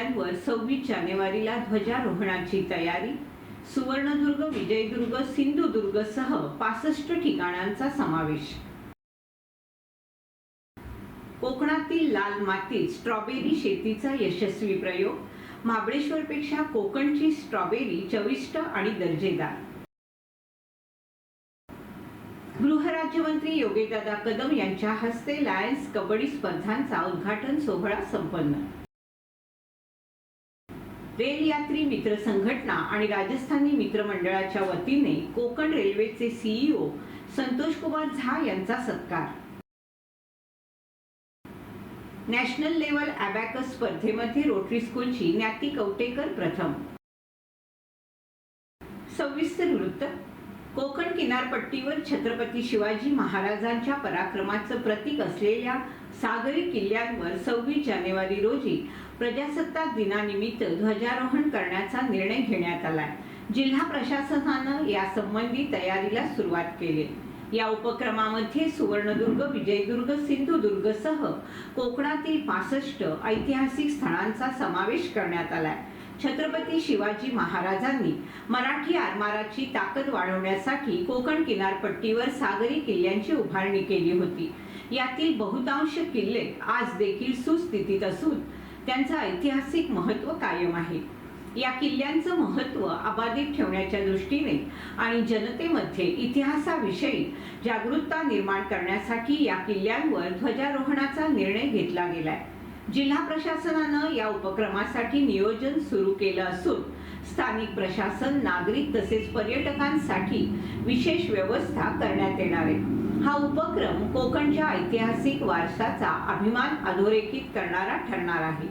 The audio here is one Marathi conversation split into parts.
किल्ल्यांवर सव्वीस जानेवारीला ध्वजारोहणाची तयारी सुवर्णदुर्ग विजयदुर्ग सिंधुदुर्ग सह पासष्ट ठिकाणांचा समावेश. कोकणातील लाल मातीत स्ट्रॉबेरी शेतीचा यशस्वी प्रयोग महाबळेश्वरपेक्षा कोकणची स्ट्रॉबेरी चविष्ट आणि दर्जेदार. गृहराज्यमंत्री योगेदादा कदम यांच्या हस्ते लायन्स कबड्डी स्पर्धांचा उद्घाटन सोहळा संपन्न. रेल यात्री मित्र संघटना आणि राजस्थानी मित्र मंडळाच्या वतीने कोकण रेल्वेचे सीईओ संतोष कुमार झा यांचा सत्कार. नॅशनल लेवल अबॅकस स्पर्धेमध्ये रोटरी स्कूलची ज्ञाती कवटेकर प्रथम. सविस्तर वृत्त. कोकण किनारपट्टीवर छत्रपती शिवाजी महाराजांच्या पराक्रमाचं प्रतीक असलेल्या सागरी किल्ल्यांवर सव्वीस जानेवारी रोजी प्रजासत्ताक दिनानिमित्त ध्वजारोहण करण्याचा निर्णय घेण्यात आलाय जिल्हा प्रशासनानं यासंबंधी तयारीला सुरुवात केली. या उपक्रमामध्ये सुवर्णदुर्ग विजयदुर्ग सिंधुदुर्ग सह कोकणातील पासष्ट ऐतिहासिक स्थळांचा समावेश करण्यात आलाय. छत्रपती शिवाजी महाराजांनी मराठी आरमाराची ताकद वाढवण्यासाठी कोकण किनारपट्टीवर सागरी किल्ल्यांची उभारणी केली होती. यातील बहुतांश किल्ले आज देखील सुस्थितीत असून त्यांचं ऐतिहासिक महत्त्व कायम आहे. या किल्ल्यांचं महत्त्व अबाधित ठेवण्याच्या दृष्टीने आणि जनतेमध्ये इतिहासाविषयी जागरूकता निर्माण करण्यासाठी या किल्ल्यांवर ध्वजारोहणाचा निर्णय घेतला गेलाय. जिल्हा प्रशासनानं या उपक्रमासाठी नियोजन सुरू केलं असून स्थानिक प्रशासन नागरिक तसेच पर्यटकांसाठी विशेष व्यवस्था करण्यात येणार आहे. हा उपक्रम कोकणच्या ऐतिहासिक वारसाचा अभिमान अधोरेखित करणारा ठरणार आहे.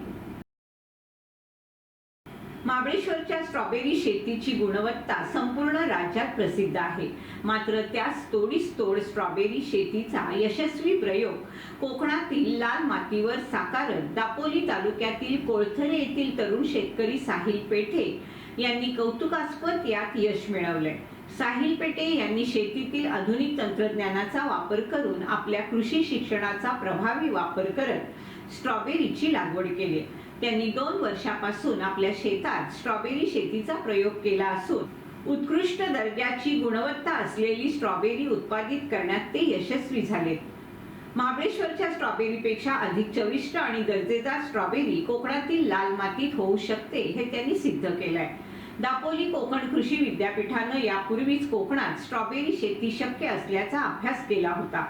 महाबळेश्वरच्या स्ट्रॉबेरी शेतीची गुणवत्ता संपूर्ण राज्यात प्रसिद्ध आहे. मात्र त्यास तोडीस तोड स्ट्रॉबेरी शेतीचा यशस्वी प्रयोग कोकणातील लाल मातीवर साकारत दापोली तालुक्यातील कोळथरे येथील तरुण शेतकरी साहिल पेठे यांनी कौतुकास्पद यात यश मिळवले साहिल पेटे यांनी शेतीतील आधुनिक तंत्रज्ञानाचा वापर करून आपल्या कृषी शिक्षणाचा प्रभावी वापर करत स्ट्रॉबेरीची लागवड केली. त्यांनी दोन वर्षापासून आपल्या शेतात स्ट्रॉबेरी शेतीचा प्रयोग केला असून उत्कृष्ट दर्जाची गुणवत्ता असलेली स्ट्रॉबेरी उत्पादित करण्यात ते यशस्वी झाले. महाबळेश्वरच्या स्ट्रॉबेरीपेक्षा अधिक चविष्ट आणि दर्जेदार स्ट्रॉबेरी कोकणातील लाल मातीत होऊ शकते हे त्यांनी सिद्ध केलंय. दापोली कोकण कृषी विद्यापीठानं यापूर्वीच कोकणात स्ट्रॉबेरी शेती शक्य असल्याचा अभ्यास केला होता.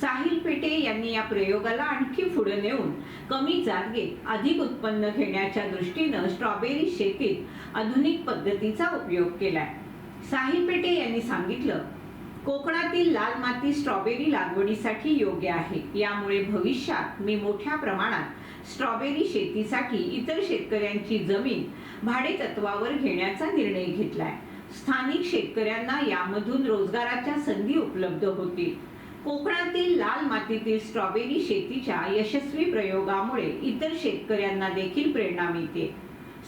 साहिल पेटे यांनी या प्रयोगाला आणखी पुढे नेऊन कमी जागेत अधिक उत्पन्न घेण्याच्या दृष्टीनं स्ट्रॉबेरी शेतीत आधुनिक पद्धतीचा उपयोग केलाय. साहिल पेटे यांनी सांगितलं कोकणातील लाल माती स्ट्रॉबेरी लागवडीसाठी योग्य आहे. यामुळे भविष्यात मी मोठ्या प्रमाणात स्ट्रॉबेरी शेतीसाठी इतर शेतकऱ्यांची जमीन भाडे तत्वावर घेण्याचा निर्णय घेतलाय. स्थानिक शेतकऱ्यांना यामधून रोजगाराच्या संधी उपलब्ध होतील. कोकणातील लाल मातीतील स्ट्रॉबेरी शेतीच्या यशस्वी प्रयोगामुळे इतर शेतकऱ्यांना देखील प्रेरणा मिळते.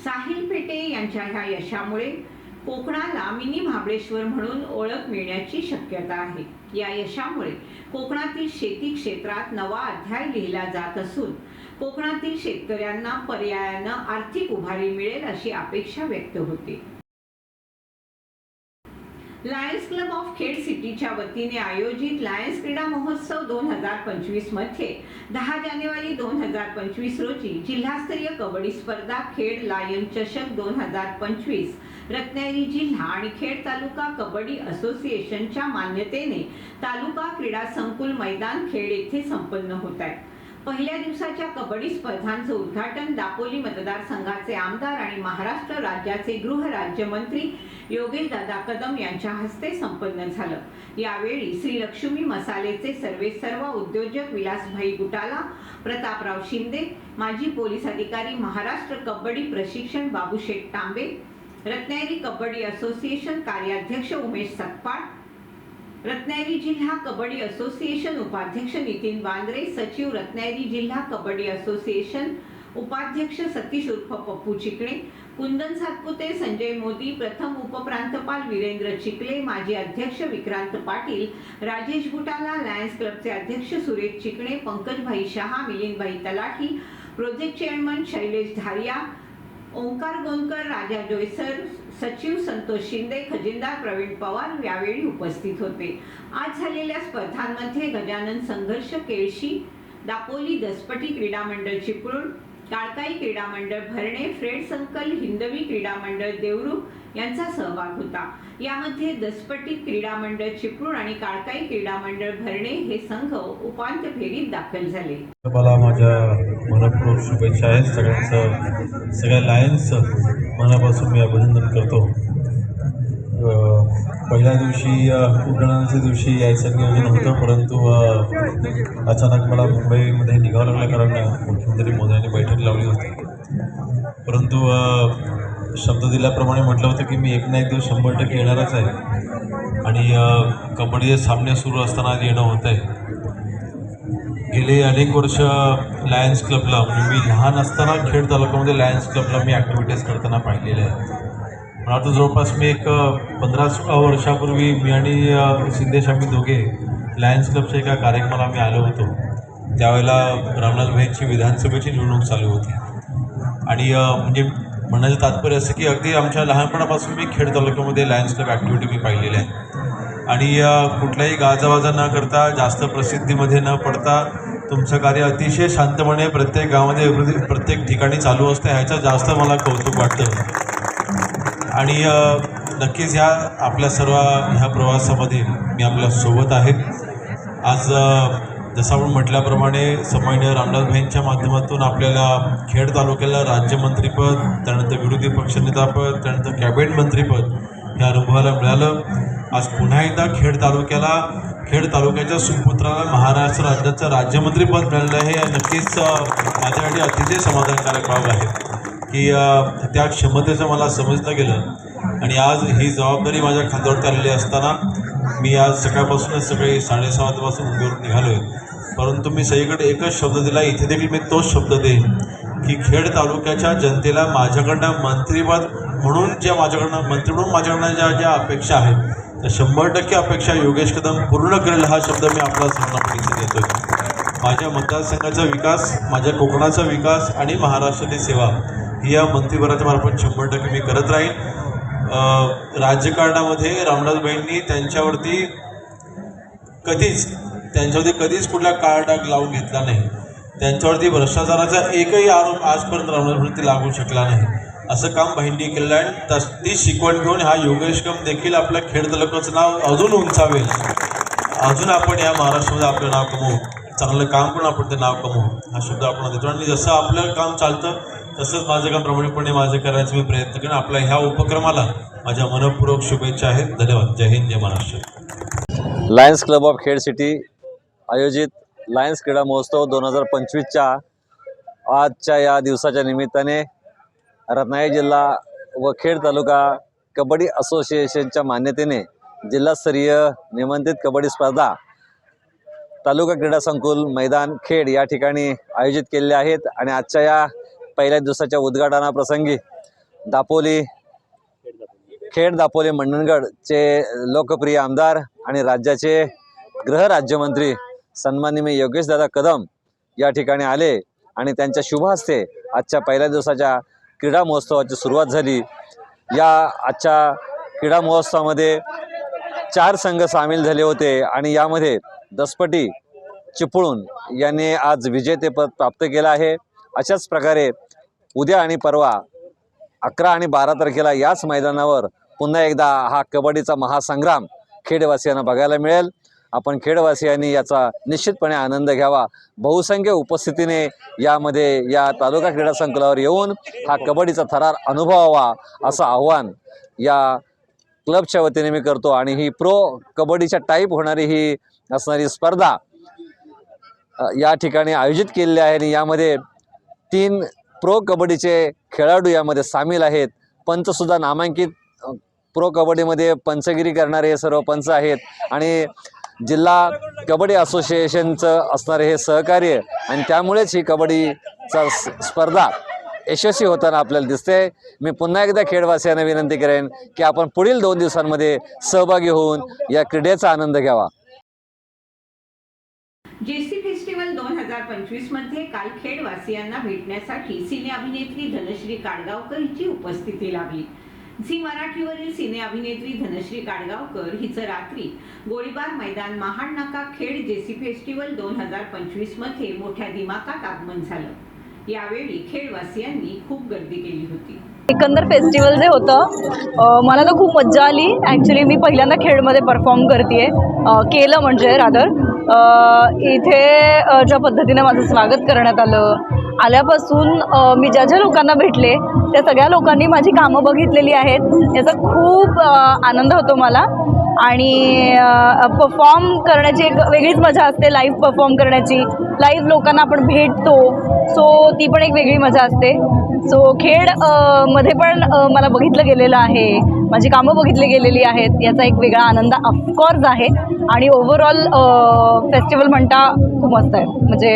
साहिल पेटे यांच्या ह्या यशामुळे कोकणाला मिनी महाबळेश्वर म्हणून ओळख मिळण्याची शक्यता आहे. या यशामुळे कोकणातील शेती क्षेत्रात नवा अध्याय लिहिला जात असून कोकणातील शेतकऱ्यांना पर्यायानं आर्थिक उभारी मिळेल अशी अपेक्षा व्यक्त होते. लायन्स क्लब ऑफ खेड सिटीच्या वतीने आयोजित लायन्स क्रीडा महोत्सव दोन हजार पंचवीसमध्ये दहा जानेवारी दोन हजार पंचवीस रोजी जिल्हास्तरीय कबड्डी स्पर्धा खेड लायन चषक दोन हजार पंचवीस रत्नागिरी जिल्हा आणि खेड तालुका कबड्डी असोसिएशनच्या मान्यतेने तालुका क्रीडा संकुल मैदान खेड येथे संपन्न होत आहे. पहिल्या दिवसाच्या कबड्डी स्पर्धांचं उद्घाटन दापोली मतदारसंघाचे आमदार आणि महाराष्ट्र राज्याचे गृह राज्यमंत्री योगेश दादा कदम यांच्या हस्ते संपन्न झालं. यावेळी श्री लक्ष्मी मसालेचे सर्वे सर्व उद्योजक विलासभाई गुटाला प्रतापराव शिंदे माजी पोलीस अधिकारी महाराष्ट्र कबड्डी प्रशिक्षण बाबूशेठ तांबे रत्नागिरी कबड्डी असोसिएशन कार्याध्यक्ष उमेश सकपाळ रत्नागिरी जिल्हा कबड्डी असोसिएशन उपाध्यक्ष नितीन बांद्रे सचिव रत्नागिरी जिल्हा कबड्डी असोसिएशन उपाध्यक्ष सतीश उर्फ पप्पू चिकणे कुंदन सातपुते संजय मोदी प्रथम उपप्रांतपाल वीरेंद्र चिखले माजी अध्यक्ष विक्रांत पाटील राजेश बुटाला लायन्स क्लबचे अध्यक्ष सुरेश चिकणे पंकजभाई शहा मिलिंदभाई तलाठी प्रोजेक्ट चेअरमन शैलेश धारिया ओंकार गोंदकर राजा जोयसर सचिव संतोष शिंदे खजिनदार प्रवीण पवार यावेळी उपस्थित होते. आज झालेल्या स्पर्धांमध्ये गजानन संघर्ष केळशी दापोली दसपटी क्रीडा मंडळ चिपळूण टाळकाई क्रीडा मंडळ भरणे फ्रेड संकल हिंदवी क्रीडा मंडळ देवरुख यांचा सहभाग होता. यामध्ये दसपटी क्रीडा मंडळ चिपळूण आणि काळकाई क्रीडा मंडळ भरणे हे संघ उपांत्य फेरीत दाखल झाले. मला माझ्या मनपूर्वक शुभेच्छा आहेत. सगळ्यांचं सगळ्या लायन्सचं मनापासून मी अभिनंदन करतो. पहिल्या दिवशी अ, उड्डाणाच्या दिवशी यायचं नियोजन होतं परंतु अचानक मला मुंबईमध्ये निघावं लागलं कारण मुख्यमंत्री मोदयांनी बैठक लावली होती. परंतु शब्द दिल्याप्रमाणे म्हटलं होतं की मी एक ना एक दिवस शंभर टक्के येणारच आहे. आणि कबड्डीचे सामने सुरू असताना आज येणं होतं आहे गेले अनेक वर्ष लायन्स क्लबला म्हणजे मी लहान असताना खेड तालुक्यामध्ये लायन्स क्लबला मी ॲक्टिव्हिटीज करताना पाहिलेल्या आहेत. पण आता जवळपास मी एक पंधरा सोळा वर्षापूर्वी मी आणि अ, सिद्धेश आम्ही दोघे लायन्स क्लबच्या एका कार्यक्रमाला आम्ही आलो होतो. त्यावेळेला रामनाथ भाईंची विधानसभेची निवडणूक चालू होती. आणि म्हणजे म्हणण्याचं तात्पर्य असं की अगदी आमच्या लहानपणापासून मी खेड तालुक्यामध्ये लायन्स क्लब ॲक्टिव्हिटी मी पाहिलेल्या आहे. आणि कुठलाही गाजावाजा न करता जास्त प्रसिद्धीमध्ये न पडता तुमचं कार्य अतिशय शांतपणे प्रत्येक गावामध्ये प्रत्येक ठिकाणी चालू असतं ह्याचं जास्त मला कौतुक वाटतं. आणि नक्कीच ह्या आपल्या सर्व ह्या प्रवासामध्ये मी आपल्यासोबत आहे. आज जसं आपण म्हटल्याप्रमाणे सन्मान्य रामदासभाईंच्या माध्यमातून आपल्याला खेड तालुक्याला राज्यमंत्रीपद त्यानंतर विरोधी पक्षनेतापद त्यानंतर कॅबिनेट मंत्रीपद हे अनुभवायला मिळालं. आज पुन्हा एकदा खेड तालुक्याला खेड तालुक्याच्या सुपुत्राला महाराष्ट्र राज्याचं राज्यमंत्रीपद मिळालं आहे. हे नक्कीच माझ्यासाठी अतिशय समाधानकारक बाब आहे. की त्या क्षमतेचं मला समजलं गेलं. आणि आज ही जबाबदारी माझ्या खांद्यावरती आलेली असताना मी आज सकाळपासूनच सकाळी साडेसहा वाजतापासून मुंबईवरून निघालो आहे परंतु मी सगळीकडे एकच शब्द दिला इथे देखील मी तोच शब्द देईन की खेड तालुक्याच्या जनतेला माझ्याकडनं मंत्रीपद म्हणून ज्या माझ्याकडनं मंत्री म्हणून माझ्याकडनं ज्या ज्या अपेक्षा आहेत त्या शंभर टक्के अपेक्षा योगेश कदम पूर्ण करेल हा शब्द मी आपला सर्वांना देतो माझ्या मतदारसंघाचा विकास माझ्या कोकणाचा विकास आणि महाराष्ट्राची सेवा ही या मंत्रिपदाच्या मार्फत शंभर टक्के मी करत राहीन राजकारणामध्ये रामदासबाईंनी त्यांच्यावरती कधीच त्यांच्यावरती कधीच कुठला काळ डाग लावून घेतला नाही. त्यांच्यावरती भ्रष्टाचाराचा एकही आरोप आजपर्यंत रामदासवरती लागू शकला नाही. असं काम बहिणी केलं आहे. आणि तस ती शिकवण घेऊन हा योगेश कम देखील आपल्या खेड तालुक्याचं नाव अजून उंचावेल. अजून आपण या महाराष्ट्रामध्ये आपलं नाव कमवू. चांगलं काम करून आपण ते नाव कमवू. हा शब्द आपण देतो. आणि जसं आपलं काम चालतं तसंच माझं काम प्रमाणिकपणे माझं करायचा मी प्रयत्न करेन. आपल्या ह्या उपक्रमाला माझ्या मनपूर्वक शुभेच्छा आहेत. धन्यवाद. जय हिंद जय Maharashtra. Lions club of Khed city आयोजित लायन्स क्रीडा महोत्सव दोन हजार पंचवीसच्या आजच्या या दिवसाच्या निमित्ताने रत्नागिरी जिल्हा व खेड तालुका कबड्डी असोसिएशनच्या मान्यतेने जिल्हास्तरीय निमंत्रित कबड्डी स्पर्धा तालुका क्रीडा संकुल मैदान खेड या ठिकाणी आयोजित केलेले आहेत. आणि आजच्या या पहिल्या दिवसाच्या उद्घाटनाप्रसंगी दापोली खेड दापोली मंडणगडचे लोकप्रिय आमदार आणि राज्याचे गृहराज्यमंत्री सन्माननीय मी योगेशदादा कदम या ठिकाणी आले आणि त्यांच्या शुभ हस्ते आजच्या पहिल्या दिवसाच्या क्रीडा महोत्सवाची सुरुवात झाली. या आजच्या क्रीडा महोत्सवामध्ये चार संघ सामील झाले होते आणि यामध्ये दसपटी चिपळूण यांनी आज विजेतेपद प्राप्त केलं आहे. अशाच प्रकारे उद्या आणि परवा अकरा आणि बारा तारखेला याच मैदानावर पुन्हा एकदा हा कबड्डीचा महासंग्राम खेडवासियांना बघायला मिळेल. आपण खेडवासियांनी याचा निश्चितपणे आनंद घ्यावा. बहुसंख्य उपस्थितीने यामध्ये या तालुका क्रीडा संकुलावर येऊन हा कबड्डीचा थरार अनुभवावा असं आव्हान या क्लबच्या वतीने मी करतो आणि ही प्रो कबड्डीच्या टाईप होणारी ही असणारी स्पर्धा या ठिकाणी आयोजित केलेली आहे आणि यामध्ये तीन प्रो कबड्डीचे खेळाडू यामध्ये सामील आहेत. पंचसुद्धा नामांकित प्रो कबड्डीमध्ये पंचगिरी करणारे हे सर्व पंच आहेत. आणि जिल्हा कबड्डी असोसिएशनचं असणारे हे सहकार्य आणि त्यामुळेच ही कबड्डीचा स्पर्धा यशस्वी होताना आपल्याला दिसते. मी पुन्हा एकदा खेळवासियांना विनंती करेन की आपण पुढील दोन दिवसांमध्ये सहभागी होऊन या क्रीडेचा आनंद घ्यावा. हजार पंचवीसमध्ये काल खेडवासियांना भेटण्यासाठी सिने अभिनेत्री धनश्री काडगावकर हिची उपस्थिती लाभली. झी मराठीवरील सिने अभिनेत्री धनश्री काडगावकर हिचं रात्री गोळीबार मैदान महाड नाका खेड जेसी फेस्टिवल दोन हजार पंचवीसमध्ये मोठ्या दिमाकात आगमन झालं. यावेळी खेडवासियांनी खूप गर्दी केली होती. एकंदर फेस्टिवल जे होतं मला तर खूप मज्जा आली. ॲक्च्युली मी पहिल्यांदा खेळमध्ये परफॉर्म करते केलं म्हणजे रादर इथे ज्या पद्धतीने माझं स्वागत करण्यात आलं आल्यापासून मी ज्या ज्या लोकांना भेटले त्या सगळ्या लोकांनी माझी कामं बघितलेली आहेत. याचा खूप आनंद होतो मला. आणि परफॉर्म करण्याची एक वेगळीच मजा असते लाईव्ह परफॉर्म करण्याची. लाईव्ह लोकांना आपण भेटतो सो ती पण एक वेगळी मजा असते. सो खेडमध्ये पण मला बघितलं गेलेलं आहे. माझी कामं बघितली गेलेली आहेत. याचा एक वेगळा आनंद ऑफकोर्स आहे. आणि ओव्हरऑल फेस्टिवल म्हणता खूप मस्त आहे. म्हणजे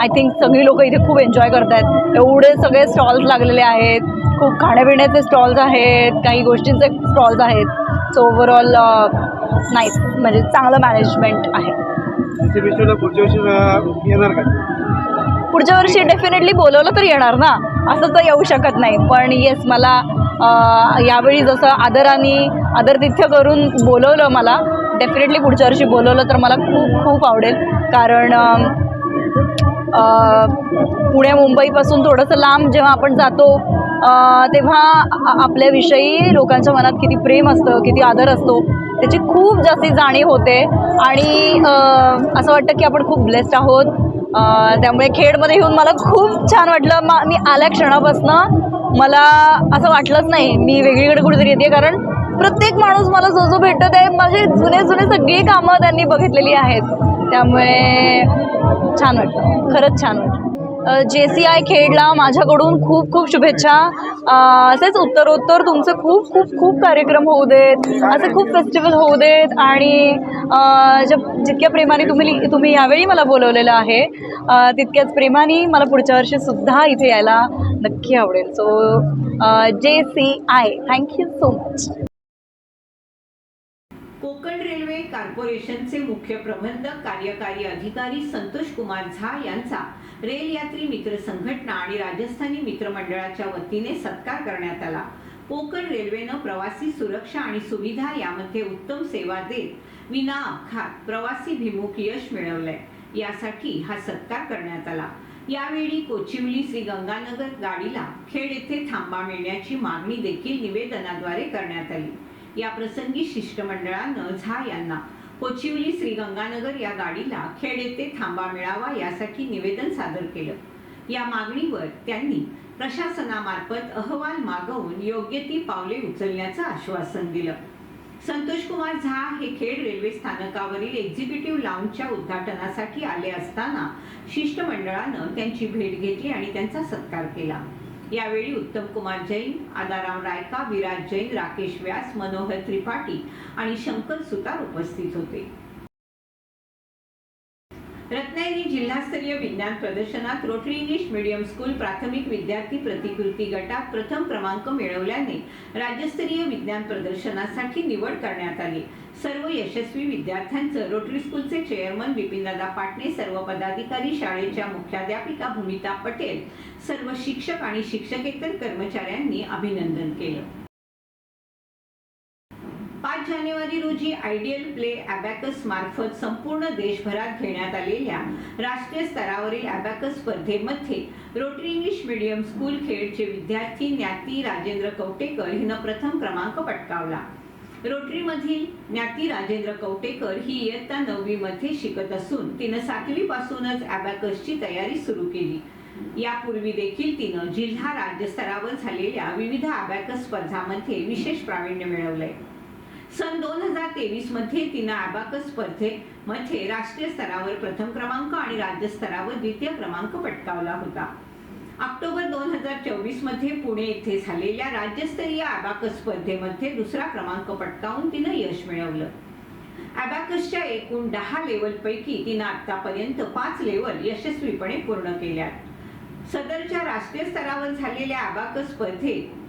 आय थिंक सगळी लोक इथे खूप एन्जॉय करत आहेत एवढे सगळे स्टॉल्स लागलेले आहेत. खूप खाण्यापिण्याचे स्टॉल्स आहेत. काही गोष्टींचे स्टॉल्स आहेत. सो ओव्हरऑल नाईस म्हणजे चांगलं मॅनेजमेंट आहे. पुढच्या वर्षी डेफिनेटली बोलवलं तर येणार ना? असं तर येऊ शकत नाही. पण येस मला यावेळी जसं आदराने आदरातिथ्य करून बोलवलं मला डेफिनेटली पुढच्या वर्षी बोलवलं तर मला खूप खूप आवडेल. कारण पुणे मुंबईपासून थोडंसं लांब जेव्हा आपण जातो तेव्हा आपल्याविषयी लोकांच्या मनात किती प्रेम असतं किती आदर असतो त्याची खूप जास्ती जाणीव होते. आणि असं वाटतं की आपण खूप ब्लेस्ड आहोत. त्यामुळे खेडमध्ये येऊन मला खूप छान वाटलं. मा मी आल्या क्षणापासनं मला असं वाटलंच नाही मी वेगळीकडे कुठेतरी येते. कारण प्रत्येक माणूस मला जो जो भेटत आहे माझे जुने जुने सगळी कामं त्यांनी बघितलेली आहेत. त्यामुळे छान वाटलं. खरंच छान वाटलं. जे सी आय खेडला माझ्याकडून खूप खूप शुभेच्छा. असेच उत्तरोत्तर तुमचे खूप खूप खूप कार्यक्रम होऊ देत. असे खूप फेस्टिवल होऊ देत. आणि जितक्या प्रेमाने तुम्ही तुम्ही यावेळी मला बोलवलेलं आहे तितक्याच प्रेमाने मला पुढच्या वर्षीसुद्धा इथे यायला नक्की आवडेल. So J C I thank you so much Konkan railway कॉर्पोरेशनचे मुख्य प्रबंधक कार्यकारी अधिकारी संतोष कुमार झा यांचा रेल यात्री मित्र संघटना आणि राजस्थानी मित्रमंडळाच्या वतीने सत्कार करण्यात आला. कोकण रेल्वेनं प्रवासी सुरक्षा आणि सुविधा यामध्ये उत्तम सेवा देत विना अपघात प्रवासी भिमुख यश मिळवलंय. यासाठी हा सत्कार करण्यात आला. यावेळी कोचिवली श्री गंगानगर गाडीला खेड येथे थांबा मिळण्याची मागणी देखील निवेदनाद्वारे करण्यात आली. या प्रसंगी शिष्टमंडळानं झा यांना कोचिवली श्री गंगानगर या गाडीला खेड येथे थांबा मिळावा यासाठी निवेदन सादर केलं. या मागणीवर त्यांनी प्रशासनामार्फत अहवाल मागवून योग्य ती पावले उचलण्याचं आश्वासन दिलं. संतोष कुमार झा हे खेड रेल्वे स्थानकावरील एक्झिक्युटिव्ह लाऊंजच्या उद्घाटनासाठी आले असताना शिष्टमंडळानं त्यांची भेट घेतली आणि त्यांचा सत्कार केला. यावेळी उत्तम कुमार जैन आदाराम रायका विराज जैन राकेश व्यास मनोहर त्रिपाठी आणि शंकर सुतार उपस्थित होते. रत्नागिरी जिल्हास्तरीय विज्ञान प्रदर्शनात रोटरी इंग्लिश मीडियम स्कूल प्राथमिक विद्यार्थी प्रतिकृती गटात प्रथम क्रमांक मिळवल्याने राज्यस्तरीय विज्ञान प्रदर्शनासाठी निवड करण्यात आली. सर्व यशस्वी विद्यार्थ्यांचं रोटरी स्कूलचे चेअरमन बिपिनदादा पाटणे सर्व पदाधिकारी शाळेच्या मुख्याध्यापिका भूमिता पटेल सर्व शिक्षक आणि शिक्षकेतर कर्मचाऱ्यांनी अभिनंदन केलं पाच जानेवारी रोजी आयडियल प्ले अबॅकस मार्फत संपूर्ण देशभरात घेण्यात आलेल्या राष्ट्रीय स्तरावरील अबॅकस स्पर्धेमध्ये रोटरी इंग्लिश मीडियम स्कूल खेळचे विद्यार्थी ज्ञाती राजेंद्र कवटेकर हिनं प्रथम क्रमांक पटकावला. रोटरीमधील ज्ञाती राजेंद्र कवटेकर ही इयत्ता नववीमध्ये शिकत असून तिनं सातवीपासूनच अबॅकसची तयारी सुरू केली. यापूर्वी देखील तिनं जिल्हा राज्य स्तरावर झालेल्या विविध अबॅकस स्पर्धांमध्ये विशेष प्रावीण्य मिळवलंय. सन दोन हजार तेवीसमध्ये तिनं आबाकस स्पर्धेमध्ये राष्ट्रीय स्तरावर प्रथम क्रमांक आणि राज्य स्तरावर द्वितीय क्रमांक पटकावला होता. ऑक्टोबर दोन हजार चोवीसमध्ये पुणे येथे झालेल्या राज्यस्तरीय आबाकस स्पर्धेमध्ये दुसरा क्रमांक पटकावून तिनं यश मिळवलं. अबॅकसच्या एकूण दहा लेवलपैकी तिनं आतापर्यंत पाच लेवल यशस्वीपणे पूर्ण केल्यात. सदरच्या राष्ट्रीय स्तरावर झालेल्या अबाकस स्पर्धेत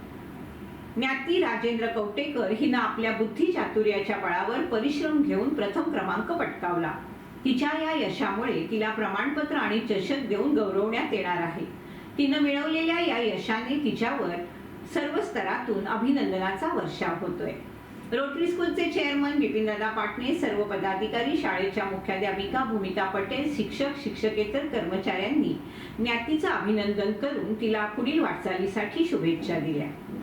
ज्ञाती राजेंद्र कवटेकर हिनं आपल्या बुद्धी चातुर्याच्या बळावर परिश्रम घेऊन प्रथम क्रमांक पटकावला. तिच्या या यशामुळे तिला प्रमाणपत्र आणि चषक देऊन गौरवण्यात येणार आहे. तिनं मिळवलेल्या या यशाने तिच्यावर सर्व स्तरातून अभिनंदनाचा वर्षाव होतोय. रोटरी स्कूलचे चेअरमन बिपिनदादा पाटणे सर्व पदाधिकारी शाळेच्या मुख्याध्यापिका भूमिका पटेल शिक्षक शिक्षकेतर कर्मचाऱ्यांनी ज्ञातीचं अभिनंदन करून तिला पुढील वाटचालीसाठी शुभेच्छा दिल्या.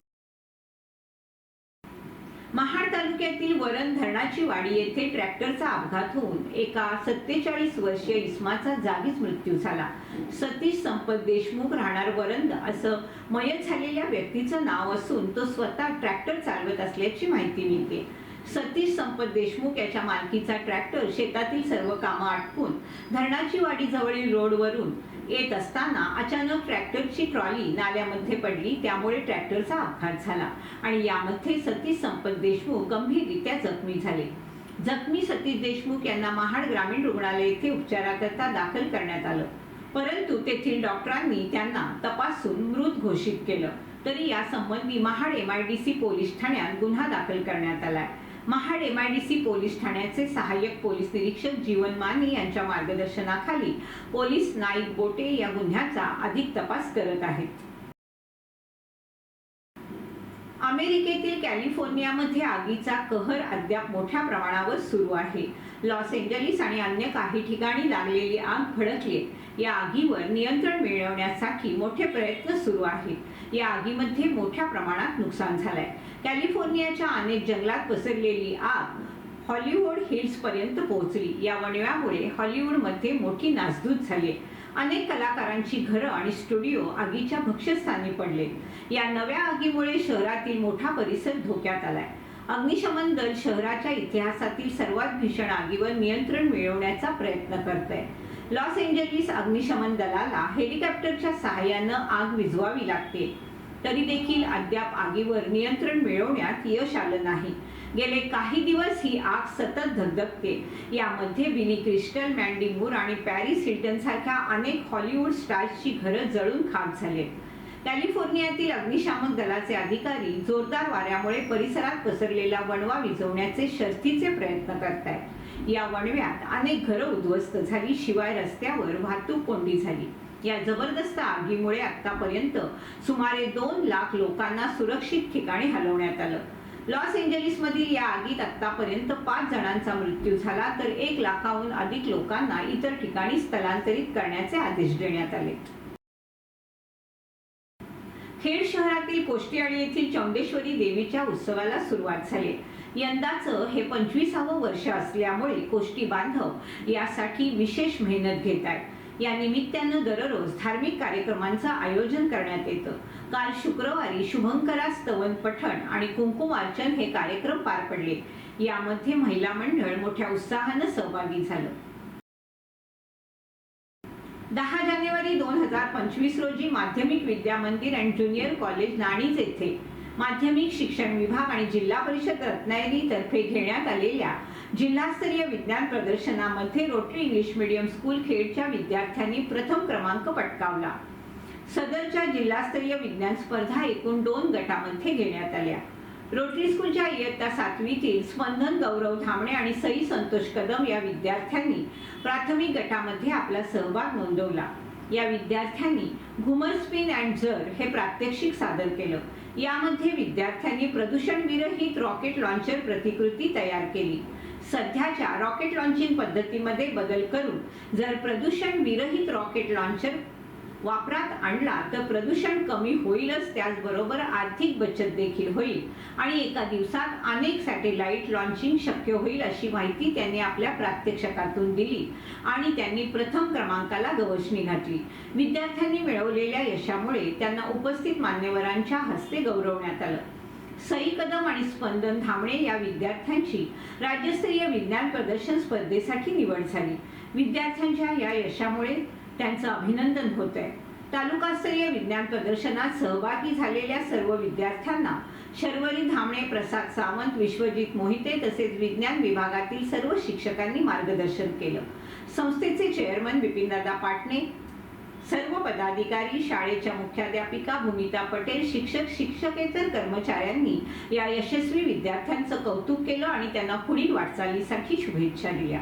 महाड तालुक्यातील वरण धरणाची वाडी येथे ट्रॅक्टरचा अपघात होऊन एका सत्तेचाळीस वर्षीय इस्माचा जागीच मृत्यू झाला. सतीश संपत देशमुख राहणार वरंद असं मयत झालेल्या व्यक्तीचं नाव असून तो स्वतः ट्रॅक्टर चालवत असल्याची माहिती मिळते. सतीश संपत देशमुख याच्या मालकीचा ट्रॅक्टर शेतातील सर्व कामं आटपून धरणाची वाडी जवळील रोडवरून येत असताना अचानक ट्रॅक्टरची ट्रॉली नाल्यामध्ये पडली त्यामुळे ट्रॅक्टरचा अपघात झाला आणि यामध्ये सतीश संपत देशमुख गंभीररित्या जखमी झाले. जखमी सतीश देशमुख यांना महाड ग्रामीण रुग्णालय येथे उपचाराकरता दाखल करण्यात आलं. परंतु तेथील डॉक्टरांनी त्यांना तपासून मृत घोषित केलं. तरी यासंबंधी Mahad M I D C police ठाण्यात गुन्हा दाखल करण्यात आलाय. महाड एमआयडीसी पोलीस ठाण्याचे सहाय्यक पोलीस निरीक्षक जीवन माने यांच्या मार्गदर्शनाखाली पोलीस नाईक बोटे या गुन्ह्याचा अधिक तपास करत आहेत. अमेरिकेतील कॅलिफोर्नियामध्ये आगीचा कहर अद्याप मोठ्या प्रमाणावर सुरू आहे. लॉस एंजलिस आणि अन्य काही ठिकाणी लागलेली आग भडकली या आगीवर नियंत्रण मिळवण्यासाठी मोठे प्रयत्न सुरू आहेत. या आगीमध्ये मोठ्या प्रमाणात नुकसान झालंय. कॅलिफोर्नियाच्या अनेक जंगलात पसरलेली आग हॉलिवूड हिल्स पर्यंत पोहोचली. या वणव्यामुळे हॉलिवूडमध्ये मोठी नासधूस झाली. अनेक कलाकारांची घरं आणि स्टुडिओ आगीच्या भक्ष्यस्थानी पडले. या नव्या आगीमुळे शहरातील मोठा परिसर धोक्यात आलाय. अग्निशमन दल शहराच्या इतिहासातील सर्वात भीषण आगीवर नियंत्रण मिळवण्याचा प्रयत्न करत आहे लॉस एंजलिस अग्निशमन दलाला हेलिकॉप्टरच्या सहाय्यानं आग विझवावी लागते. तरी देखील अद्याप आगीवर नियंत्रण मिळवण्यात यश आलं नाही. गेले काही दिवस ही आग सतत धगधगते. यामध्ये विनी क्रिस्टल मँडी मूर आणि पॅरिस हिल्टन सारख्या अनेक हॉलिवूड स्टार्सची घरं जळून खाक झाले. कॅलिफोर्नियातील अग्निशामक दलाचे अधिकारी जोरदार वाऱ्यामुळे परिसरात पसरलेला वणवा विझवण्याचे शर्थीचे प्रयत्न करतायत. या वणव्यात अनेक घरं उद्ध्वस्त झाली. शिवाय रस्त्यावर वाहतूक कोंडी झाली. या जबरदस्त आगीमुळे आतापर्यंत सुमारे दोन लाख लोकांना सुरक्षित ठिकाणी हलवण्यात आलं. लॉस एंजलिसमधील या आगीत आतापर्यंत पाच जणांचा मृत्यू झाला तर एक लाखाहून अधिक लोकांना इतर ठिकाणी स्थलांतरित करण्याचे आदेश देण्यात आले. खेड शहरातील कोष्टीआळी येथील चौंडेश्वरी देवीच्या उत्सवाला सुरुवात झाली. यंदाचं हे पंचवीसावं वर्ष असल्यामुळे कोष्टी बांधव यासाठी विशेष मेहनत घेत आहेत. या निमित्तानं दररोज धार्मिक कार्यक्रमांचं आयोजन करण्यात येतं. काल शुक्रवारी शुभंकरा स्तवन पठण आणि कुंकुमार्चन हे कार्यक्रम पार पडले. यामध्ये महिला मंडळ मोठ्या उत्साहानं सहभागी झालं. दहा जानेवारी दोन हजार पंचवीस रोजी माध्यमिक विद्या मंदिर अँड ज्युनियर कॉलेज नाणीज येथे माध्यमिक शिक्षण विभाग आणि जिल्हा परिषद रत्नागिरी तर्फे घेण्यात आलेल्या जिल्हास्तरीय विज्ञान प्रदर्शनामध्ये रोटरी इंग्लिश मीडियम स्कूल खेडच्या विद्यार्थ्यांनी प्रथम क्रमांक पटकावला. सदरच्या जिल्हास्तरीय विज्ञान स्पर्धा एकूण दोन गटामध्ये घेण्यात आल्या. रोटरी स्कूलच्या इयत्ता सातवीतील स्पंदन गौरव धामणे आणि सई संतोष कदम या विद्यार्थ्यांनी प्राथमिक गटामध्ये आपला सहभाग नोंदवला. या विद्यार्थ्यांनी घुमर स्पिन अँड जर हे प्रात्यक्षिक सादर केलं. यामध्ये विद्यार्थ्यांनी प्रदूषण विरहित रॉकेट लॉन्चर प्रतिकृती तयार केली. सध्याच्या रॉकेट लॉन्चिंग पद्धतीमध्ये बदल करून जर प्रदूषण विरहित रॉकेट लॉन्चर वापरात आणला तर प्रदूषण कमी होईलच त्याचबरोबर आर्थिक बचत देखील होईल. आणि एका दिवसात अनेक सॅटेलाइट लॉन्चिंग शक्य होईल अशी माहिती त्यांनी आपल्या प्रात्यक्षिकातून दिली आणि त्यांनी प्रथम क्रमांकाला गवसणी घातली. विद्यार्थ्यांनी मिळवलेल्या यशामुळे त्यांना उपस्थित मान्यवरांच्या हस्ते गौरवण्यात आलं. सई कदम आणि स्पंदन धामणे या विद्यार्थ्यांची राज्यस्तरीय विज्ञान प्रदर्शन स्पर्धेसाठी निवड झाली. विद्यार्थ्यांच्या या यशामुळे त्यांचं अभिनंदन होत आहे तालुकास्तरीय विज्ञान प्रदर्शनात सहभागी झालेल्या सर्व विद्यार्थ्यांना शर्वरी धामणे प्रसाद सावंत विश्वजित मोहिते तसेच विज्ञान विभागातील सर्व शिक्षकांनी मार्गदर्शन केलं. संस्थेचे चेअरमन बिपिनदादा पाटणे सर्व पदाधिकारी शाळेच्या मुख्याध्यापिका भूमिता पटेल शिक्षक शिक्षकेतर कर्मचाऱ्यांनी या यशस्वी विद्यार्थ्यांचं कौतुक केलं आणि त्यांना पुढील वाटचालीसाठी शुभेच्छा दिल्या.